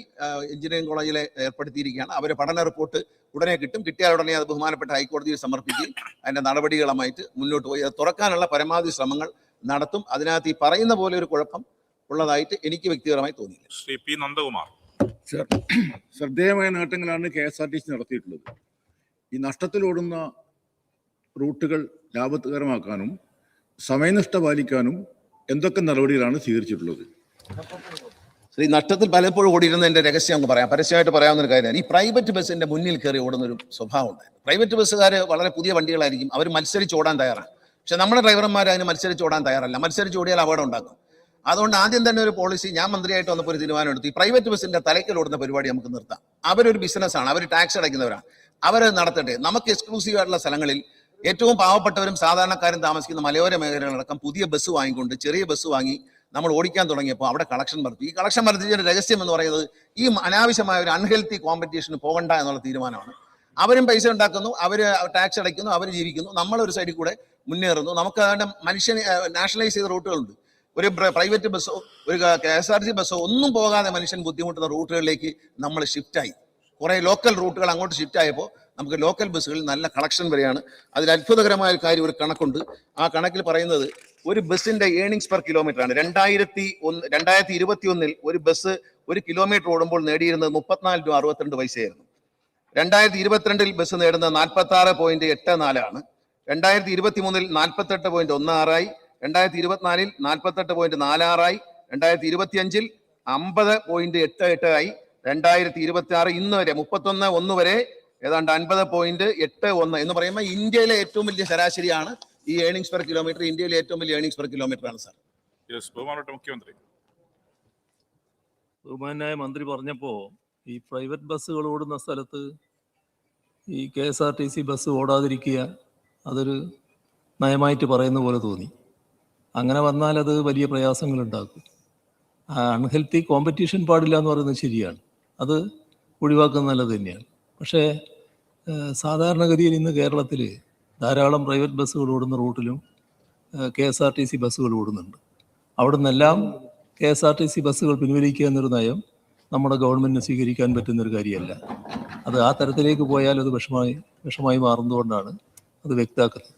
എഞ്ചിനീയറിംഗ് കോളേജിലെ ഏർപ്പെടുത്തിയിരിക്കുകയാണ്. അവരെ പഠന റിപ്പോർട്ട് ഉടനെ കിട്ടും. കിട്ടിയാൽ ഉടനെ അത് ബഹുമാനപ്പെട്ട ഹൈക്കോടതിയിൽ സമർപ്പിക്കുകയും അതിന്റെ നടപടികളുമായിട്ട് മുന്നോട്ട് പോയി. അത് തുറക്കാനുള്ള പരമാവധി ശ്രമങ്ങൾ നടത്തും. അതിനകത്ത് ഈ പറയുന്ന പോലെ ഒരു കുഴപ്പം ഉള്ളതായിട്ട് എനിക്ക് വ്യക്തിപരമായി തോന്നിയില്ല. ശ്രീ പി നന്ദകുമാർ. സർ ശ്രദ്ധേയമായ നേട്ടങ്ങളാണ് K S R T C നടത്തിയിട്ടുള്ളത്. ഈ നഷ്ടത്തിലോടുന്ന റൂട്ടുകൾ ലാഭകരമാക്കാനും സമയനിഷ്ഠ പാലിക്കാനും എന്തൊക്കെ നടപടികളാണ് സ്വീകരിച്ചിട്ടുള്ളത്? ശ്രീ നഷ്ടത്തിൽ പലപ്പോഴും ഓടിയിരുന്നതിന്റെ രഹസ്യം അങ്ങ് പറയാം. പരസ്യമായിട്ട് പറയാവുന്ന ഒരു കാര്യമാണ്. ഈ പ്രൈവറ്റ് ബസ്സിന്റെ മുന്നിൽ കയറി ഓടുന്ന ഒരു സ്വഭാവം ഉണ്ട് പ്രൈവറ്റ് ബസ്സുകാർ വളരെ പുതിയ വണ്ടികളായിരിക്കും. അവർ മത്സരിച്ച് ഓടാൻ തയ്യാറാണ്. പക്ഷെ നമ്മുടെ ഡ്രൈവർമാർ അതിന് മത്സരിച്ച് ഓടാൻ തയ്യാറല്ല. മത്സരിച്ച് ഓടിയാൽ അപകടം ഉണ്ടാക്കും. അതുകൊണ്ട് ആദ്യം തന്നെ ഒരു പോളിസി ഞാൻ മന്ത്രിയായിട്ട് വന്നപ്പോൾ ഒരു തീരുമാനം എടുത്തു. ഈ പ്രൈവറ്റ് ബസ്സിന്റെ തലയ്ക്കൽ ഓടുന്ന പരിപാടി നമുക്ക് നിർത്താം. അവരൊരു ബിസിനസ്സാണ്. അവർ ടാക്സ് അടയ്ക്കുന്നവരാണ്. അവർ നടത്തട്ടെ. നമുക്ക് എക്സ്ക്ലൂസീവ് ആയിട്ടുള്ള സ്ഥലങ്ങളിൽ ഏറ്റവും പാവപ്പെട്ടവരും സാധാരണക്കാരും താമസിക്കുന്ന മലയോര മേഖലകളടക്കം പുതിയ ബസ് വാങ്ങിക്കൊണ്ട് ചെറിയ ബസ് വാങ്ങി നമ്മൾ ഓടിക്കാൻ തുടങ്ങിയപ്പോൾ അവിടെ കളക്ഷൻ വർദ്ധിച്ചു ഈ കളക്ഷൻ വർദ്ധിച്ചതിന്റെ രഹസ്യം എന്ന് പറയുന്നത് ഈ അനാവശ്യമായ ഒരു അൺഹെൽത്തി കോമ്പറ്റീഷന് പോകണ്ട എന്നുള്ള തീരുമാനമാണ്. അവരും പൈസ ഉണ്ടാക്കുന്നു അവർ ടാക്സ് അടയ്ക്കുന്നു അവർ ജീവിക്കുന്നു. നമ്മൾ ഒരു സൈഡിൽ കൂടെ മുന്നേറുന്നു. നമുക്ക് അതിന്റെ മനുഷ്യന് നാഷണലൈസ് ചെയ്ത റൂട്ടുകളുണ്ട്. ഒരു പ്രൈവറ്റ് ബസ്സോ ഒരു കെ എസ് ആർ ടി ബസ്സോ ഒന്നും പോകാതെ മനുഷ്യൻ ബുദ്ധിമുട്ടുന്ന റൂട്ടുകളിലേക്ക് നമ്മൾ ഷിഫ്റ്റായി കുറേ ലോക്കൽ റൂട്ടുകൾ അങ്ങോട്ട് ഷിഫ്റ്റ് ആയപ്പോൾ നമുക്ക് ലോക്കൽ ബസ്സുകളിൽ നല്ല കളക്ഷൻ വരെയാണ്. അതിൽ അത്ഭുതകരമായ ഒരു കാര്യം ഒരു കണക്കുണ്ട്. ആ കണക്കിൽ പറയുന്നത് ഒരു ബസ്സിന്റെ ഏണിങ്സ് പെർ കിലോമീറ്റർ ആണ്. രണ്ടായിരത്തി ഒന്ന് രണ്ടായിരത്തി ഇരുപത്തി ഒന്നിൽ ഒരു ബസ് ഒരു കിലോമീറ്റർ ഓടുമ്പോൾ നേടിയിരുന്നത് മുപ്പത്തിനാല് രൂപ അറുപത്തിരണ്ട് പൈസയായിരുന്നു. രണ്ടായിരത്തി ഇരുപത്തിരണ്ടിൽ ബസ് നേടുന്നത് നാൽപ്പത്തി ആറ് പോയിന്റ് എട്ട് നാലാണ് രണ്ടായിരത്തി ഇരുപത്തി മൂന്നിൽ നാൽപ്പത്തെട്ട് പോയിന്റ് ഒന്ന് ആറായി രണ്ടായിരത്തി ഇരുപത്തിനാലിൽ നാൽപ്പത്തെട്ട് പോയിന്റ് നാലാറായി രണ്ടായിരത്തി ഇരുപത്തി അഞ്ചിൽ അമ്പത് പോയിന്റ് എട്ട് എട്ട് ആയി. രണ്ടായിരത്തി ഇരുപത്തി ആറ് ഇന്ന് വരെ മുപ്പത്തൊന്ന് ഒന്ന് വരെ ഏതാണ്ട് അൻപത് പോയിന്റ് എട്ട് ഒന്ന് എന്ന് പറയുമ്പോൾ ഇന്ത്യയിലെ ഏറ്റവും വലിയ ശരാശരിയാണ് ഈ ഏണിങ്സ് പെർ കിലോമീറ്റർ ഇന്ത്യയിലെ ഏറ്റവും വലിയ ഏണിങ്സ് പെർ കിലോമീറ്റർ ആണ് സാർ യെസ് ബഹുമാനപ്പെട്ട മുഖ്യമന്ത്രി. ബഹുമാനായ മന്ത്രി പറഞ്ഞപ്പോ ഈ പ്രൈവറ്റ് ബസ്സുകൾ ഓടുന്ന സ്ഥലത്ത് ഈ K S R T C bus ഓടാതിരിക്കുക അതൊരു നയമായിട്ട് പറയുന്ന പോലെ തോന്നി. അങ്ങനെ വന്നാൽ അത് വലിയ പ്രയാസങ്ങൾ ഉണ്ടാക്കും. അൺഹെൽത്തി കോമ്പറ്റീഷൻ പാടില്ല എന്ന് പറയുന്നത് ശരിയാണ്. അത് ഒഴിവാക്കുന്നത് നല്ലത് തന്നെയാണ്. പക്ഷേ സാധാരണഗതിയിൽ ഇന്ന് കേരളത്തിൽ ധാരാളം പ്രൈവറ്റ് ബസ്സുകൾ ഓടുന്ന റൂട്ടിലും K S R T C ബസ്സുകൾ ഓടുന്നുണ്ട്. അവിടെ നിന്നെല്ലാം K S R T C ബസ്സുകൾ പിൻവലിക്കുക എന്നൊരു നയം നമ്മുടെ ഗവൺമെന്റിന് സ്വീകരിക്കാൻ പറ്റുന്ന ഒരു കാര്യമല്ല. അത് ആ തരത്തിലേക്ക് പോയാൽ അത് വിഷമായി വിഷമായി മാറുന്നതുകൊണ്ടാണ് അത് വ്യക്താക്കുന്നത്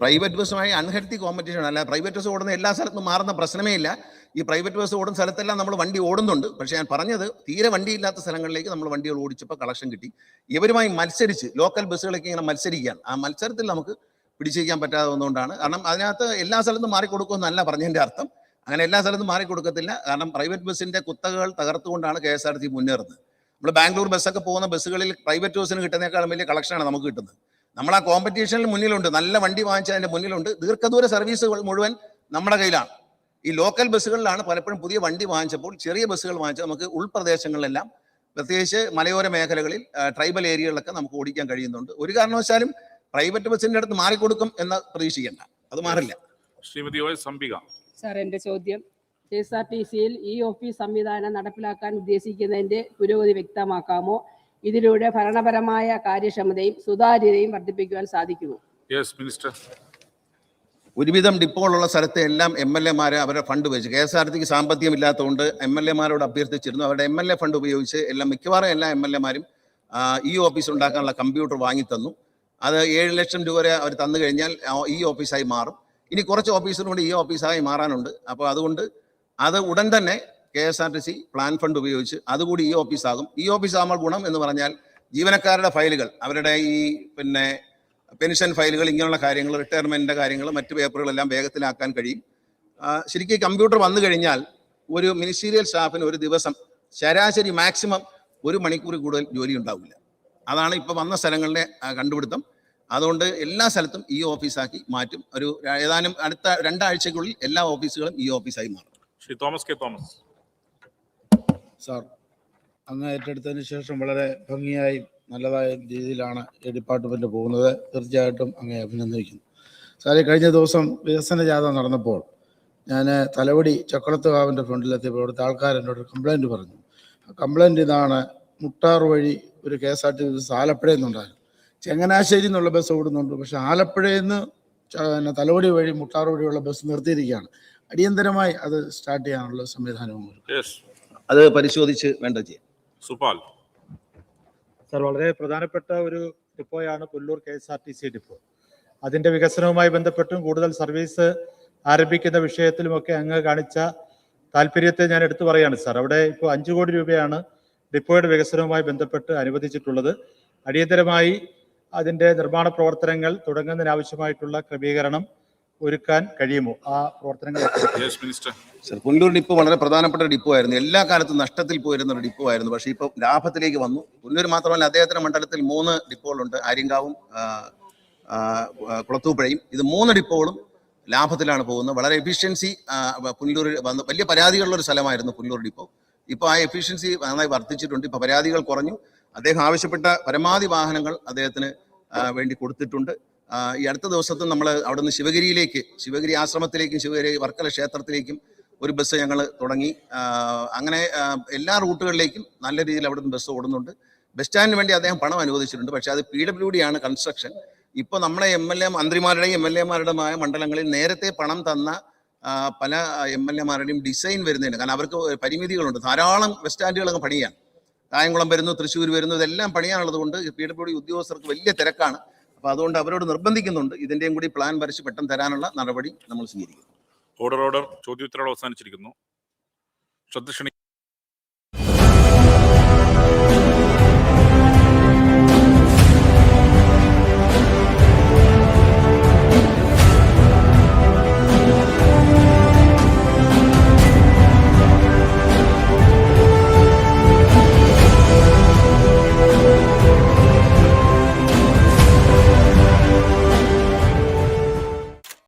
പ്രൈവറ്റ് ബസ്സുമായി അൺഹെൽത്തി കോമ്പറ്റീഷൻ അല്ല പ്രൈവറ്റ് ബസ് ഓടുന്ന എല്ലാ സ്ഥലത്തും മാറുന്ന പ്രശ്നമേ ഇല്ല. ഈ പ്രൈവറ്റ് ബസ് ഓടുന്ന സ്ഥലത്തെല്ലാം നമ്മൾ വണ്ടി ഓടുന്നുണ്ട്. പക്ഷേ ഞാൻ പറഞ്ഞത് തീരെ വണ്ടി ഇല്ലാത്ത സ്ഥലങ്ങളിലേക്ക് നമ്മൾ വണ്ടികൾ ഓടിച്ചപ്പോൾ കളക്ഷൻ കിട്ടി. ഇവരുമായി മത്സരിച്ച് ലോക്കൽ ബസ്സുകളൊക്കെ ഇങ്ങനെ മത്സരിക്കുകയാണ്. ആ മത്സരത്തിൽ നമുക്ക് പിടിച്ചിരിക്കാൻ പറ്റാതെ വന്നുകൊണ്ടാണ് കാരണം അതിനകത്ത് എല്ലാ സ്ഥലത്തും മാറിക്കൊടുക്കുമെന്നല്ല പറഞ്ഞതിന്റെ അർത്ഥം. അങ്ങനെ എല്ലാ സ്ഥലത്തും മാറിക്കൊടുക്കത്തില്ല. കാരണം പ്രൈവറ്റ് ബസ്സിന്റെ കുത്തകകൾ തകർത്തുകൊണ്ടാണ് കെ എസ് ആർ ടി മുന്നേറുന്നത്. നമ്മൾ ബാംഗ്ലൂർ ബസ്സൊക്കെ പോകുന്ന ബസ്സുകളിൽ പ്രൈവറ്റ് ബസ്സിന് കിട്ടുന്നതിനേക്കാളും വലിയ കളക്ഷനാണ് നമുക്ക് കിട്ടുന്നത്. നമ്മൾ ആ കോമ്പറ്റീഷനിൽ മുന്നിലുണ്ട്. നല്ല വണ്ടി വാങ്ങിച്ചതിന്റെ മുന്നിലുണ്ട്. ദീർഘദൂര സർവീസുകൾ മുഴുവൻ നമ്മുടെ കയ്യിലാണ്. ഈ ലോക്കൽ ബസ്സുകളിലാണ് പലപ്പോഴും പുതിയ വണ്ടി വാങ്ങിച്ചപ്പോൾ ചെറിയ ബസ്സുകൾ വാങ്ങിച്ചാൽ നമുക്ക് ഉൾപ്രദേശങ്ങളിലെല്ലാം പ്രത്യേകിച്ച് മലയോര മേഖലകളിൽ ട്രൈബൽ ഏരിയകളിലൊക്കെ നമുക്ക് ഓടിക്കാൻ കഴിയുന്നുണ്ട്. ഒരു കാരണവശാലും പ്രൈവറ്റ് ബസ്സിന്റെ അടുത്ത് മാറിക്കൊടുക്കും എന്ന് പ്രതീക്ഷിക്കേണ്ട. അത് മാറില്ല. ശ്രീമതി സംബിക സാർ എന്റെ ചോദ്യം. കെ എസ് ആർ ടി സിയിൽ ഇ ഓഫീസ് സംവിധാനം നടപ്പിലാക്കാൻ ഉദ്ദേശിക്കുന്നതിന്റെ പുരോഗതി വ്യക്തമാക്കാമോ? ഇതിലൂടെ ഭരണപരമായ കാര്യക്ഷമതയും സുതാര്യതയും വർദ്ധിപ്പിക്കുവാൻ സാധിക്കുമോ? യെസ് മിനിസ്റ്റർ ഒരുവിധം ഡിപ്പോകളുള്ള സ്ഥലത്തെ എല്ലാം എം എൽ എമാരെ അവരുടെ ഫണ്ട് ഉപയോഗിച്ച്. കെ എസ് ആർ ടിക്ക് സാമ്പത്തികം ഇല്ലാത്തതുകൊണ്ട് എം എൽ എമാരോട് അഭ്യർത്ഥിച്ചിരുന്നു. അവരുടെ എം എൽ എ ഫണ്ട് ഉപയോഗിച്ച് എല്ലാം മിക്കവാറും എല്ലാ എം എൽ എമാരും ഈ ഓഫീസ് ഉണ്ടാക്കാനുള്ള കമ്പ്യൂട്ടർ വാങ്ങി തന്നു. അത് ഏഴ് ലക്ഷം രൂപ വരെ അവർ തന്നു കഴിഞ്ഞാൽ ഇ ഈ ഓഫീസായി മാറും. ഇനി കുറച്ച് ഓഫീസിനുകൊണ്ട് ഈ ഓഫീസായി മാറാനുണ്ട്. അപ്പോൾ അതുകൊണ്ട് അത് ഉടൻ തന്നെ K S R T C plan fund ഉപയോഗിച്ച് അതുകൂടി ഈ ഓഫീസാകും ഈ ഓഫീസാകുമ്പോൾ ഗുണം എന്ന് പറഞ്ഞാൽ ജീവനക്കാരുടെ ഫയലുകൾ അവരുടെ ഈ പിന്നെ പെൻഷൻ ഫയലുകൾ ഇങ്ങനെയുള്ള കാര്യങ്ങൾ റിട്ടയർമെന്റിന്റെ കാര്യങ്ങൾ മറ്റ് പേപ്പറുകളെല്ലാം വേഗത്തിലാക്കാൻ കഴിയും. ശരിക്കും കമ്പ്യൂട്ടർ വന്നു കഴിഞ്ഞാൽ ഒരു മിനിസ്റ്റീരിയൽ സ്റ്റാഫിന് ഒരു ദിവസം ശരാശരി മാക്സിമം ഒരു മണിക്കൂർ കൂടുതൽ ജോലി ഉണ്ടാവില്ല. അതാണ് ഇപ്പോൾ വന്ന സ്ഥലങ്ങളിലെ ആ, കണ്ടുപിടുത്തം. അതുകൊണ്ട് എല്ലാ സ്ഥലത്തും ഈ ഓഫീസാക്കി മാറ്റും. ഒരു ഏതാനും അടുത്ത രണ്ടാഴ്ചക്കുള്ളിൽ എല്ലാ ഓഫീസുകളും ഈ ഓഫീസായി മാറും. ശ്രീ തോമസ് കെ തോമസ്. സാർ അങ്ങ് ഏറ്റെടുത്തതിന് ശേഷം വളരെ ഭംഗിയായി നല്ലതായ രീതിയിലാണ് ഈ ഡിപ്പാർട്ട്മെന്റ് പോകുന്നത്. തീർച്ചയായിട്ടും അങ്ങേ അഭിനന്ദിക്കുന്നു. സാറേ കഴിഞ്ഞ ദിവസം വികസന ജാഥ നടന്നപ്പോൾ ഞാൻ തലവടി ചക്രത്തുകാവിന്റെ ഫ്രണ്ടിലെത്തിയപ്പോൾ അവിടുത്തെ ആൾക്കാർ എന്നോട് കംപ്ലൈന്റ് പറഞ്ഞു. കംപ്ലൈന്റ് ഇതാണ് മുട്ടാർ വഴി ഒരു K S R T bus ആലപ്പുഴയിൽ നിന്നുണ്ടായിരുന്നു ചങ്ങനാശ്ശേരി എന്നുള്ള ബസ് ഓടുന്നുണ്ട്. പക്ഷേ ആലപ്പുഴയിൽ നിന്ന് തലവടി വഴി മുട്ടാർ വഴിയുള്ള ബസ് നിർത്തിയിരിക്കുകയാണ്. അടിയന്തരമായി അത് സ്റ്റാർട്ട് ചെയ്യാനുള്ള സംവിധാനവും അത് പരിശോധിച്ച് വേണ്ട ചെയ്യാം. സുപാൽ. സാർ വളരെ പ്രധാനപ്പെട്ട ഒരു ഡിപ്പോയാണ് Pullur K S R T C depot. അതിന്റെ വികസനവുമായി ബന്ധപ്പെട്ടും കൂടുതൽ സർവീസ് ആരംഭിക്കുന്ന വിഷയത്തിലുമൊക്കെ അങ്ങ് കാണിച്ച താല്പര്യത്തെ ഞാൻ എടുത്തു പറയാണ് സാർ. അവിടെ ഇപ്പോൾ അഞ്ചു കോടി രൂപയാണ് ഡിപ്പോയുടെ വികസനവുമായി ബന്ധപ്പെട്ട് അനുവദിച്ചിട്ടുള്ളത്. അടിയന്തരമായി അതിന്റെ നിർമ്മാണ പ്രവർത്തനങ്ങൾ തുടങ്ങുന്നതിനാവശ്യമായിട്ടുള്ള ക്രമീകരണം ഒരുക്കാൻ കഴിയുമോ? ആ പ്രവർത്തനങ്ങൾ yes minister sir Pullur depot വളരെ പ്രധാനപ്പെട്ട ഡിപ്പോ ആയിരുന്നു എല്ലാ കാലത്തും നഷ്ടത്തിൽ പോയിരുന്ന ഒരു ഡിപ്പോ ആയിരുന്നു പക്ഷേ ഇപ്പോൾ ലാഭത്തിലേക്ക് വന്നു. പുല്ലൂർ മാത്രമല്ല അദ്ദേഹത്തിന്റെ മണ്ഡലത്തിൽ മൂന്ന് ഡിപ്പോകളുണ്ട്. ആര്യങ്കാവും കുളത്തൂപ്പുഴയും. ഇത് മൂന്ന് ഡിപ്പോകളും ലാഭത്തിലാണ് പോകുന്നത്. വളരെ എഫിഷ്യൻസി പുനലൂർ വന്ന് വലിയ പരാതികളുള്ള ഒരു സ്ഥലമായിരുന്നു പുല്ലൂർ ഡിപ്പോ. ഇപ്പോൾ ആ എഫിഷ്യൻസി നന്നായി വർദ്ധിച്ചിട്ടുണ്ട്. ഇപ്പോൾ പരാതികൾ കുറഞ്ഞു. അദ്ദേഹം ആവശ്യപ്പെട്ട പരമാവധി വാഹനങ്ങൾ അദ്ദേഹത്തിന് വേണ്ടി കൊടുത്തിട്ടുണ്ട്. ഈ അടുത്ത ദിവസത്തും നമ്മൾ അവിടെ നിന്ന് ശിവഗിരിയിലേക്ക് ശിവഗിരി ആശ്രമത്തിലേക്കും ശിവഗിരി വർക്കല ക്ഷേത്രത്തിലേക്കും ഒരു ബസ് ഞങ്ങൾ തുടങ്ങി. അങ്ങനെ എല്ലാ റൂട്ടുകളിലേക്കും നല്ല രീതിയിൽ അവിടെ നിന്ന് ബസ് ഓടുന്നുണ്ട്. ബസ് സ്റ്റാൻഡിന് വേണ്ടി അദ്ദേഹം പണം അനുവദിച്ചിട്ടുണ്ട്. പക്ഷേ അത് പി ഡബ്ല്യു ഡി ആണ് കൺസ്ട്രക്ഷൻ. ഇപ്പോൾ നമ്മളെ എം എൽ എ മന്ത്രിമാരുടെയും എം എൽ എമാരുടെയുമായ മണ്ഡലങ്ങളിൽ നേരത്തെ പണം തന്ന പല എം എൽ എമാരുടെയും ഡിസൈൻ വരുന്നുണ്ട് കാരണം അവർക്ക് പരിമിതികളുണ്ട്. ധാരാളം ബസ് സ്റ്റാൻഡുകൾ അങ്ങ് പണിയാൻ കായംകുളം വരുന്നു തൃശ്ശൂർ വരുന്നു ഇതെല്ലാം പണിയാനുള്ളത് കൊണ്ട് പി ഡബ്ല്യു ഡി ഉദ്യോഗസ്ഥർക്ക് വലിയ തിരക്കാണ്. അപ്പോൾ അതുകൊണ്ട് അവരോട് നിർബന്ധിക്കുന്നുണ്ട്. ഇതിന്റെയും കൂടി പ്ലാൻ വരച്ച് പെട്ടെന്ന് തരാനുള്ള നടപടി നമ്മൾ സ്വീകരിക്കും ഓർഡർ ഓർഡർ ചോദ്യോത്തരവ് അവസാനിച്ചിരിക്കുന്നു. ശ്രദ്ധ